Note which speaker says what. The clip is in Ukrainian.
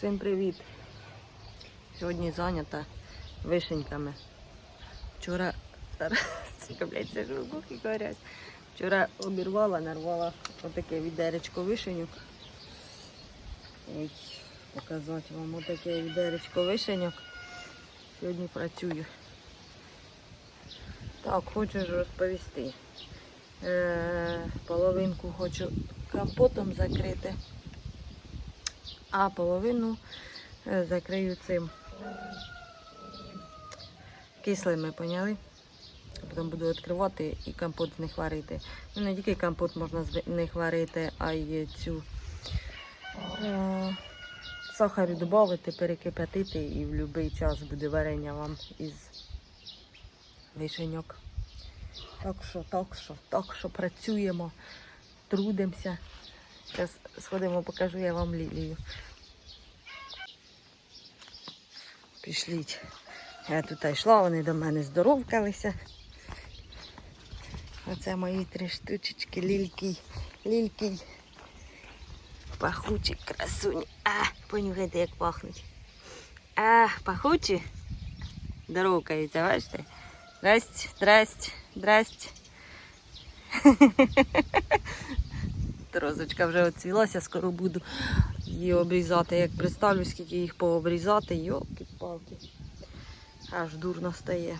Speaker 1: Всім привіт! Сьогодні зайнята вишеньками. Вчора горять. Вчора обірвала, нарвала отаке відеречко вишенюк. Ой, показати вам отаке відеречко вишеньок. Сьогодні працюю. Так, хочу ж розповісти. Е, половинку хочу компотом закрити, а половину е, закрию цим кислими, поняли? Потім буду відкривати і компот з них варити. Ну, не тільки компот можна з них варити, а й цю е, сахару додати, перекипятити і в будь-який час буде варення вам із вишеньок. Так що, так що, так що працюємо, трудимося. Зараз сходимо, покажу я вам лілію. Пішліть. Я тут йшла, вони до мене здоровкалися. Оце мої три штучечки, лільки, лільки. Пахучі красуні. А, понюхайте, як пахнуть. А, пахучі. Здоровкаються, бачите? Здрасте, здрасте, здрасте. Розочка вже оцвілася, скоро буду її обрізати. Як представлю, скільки їх пообрізати, йолки-палки. Аж дурно стає.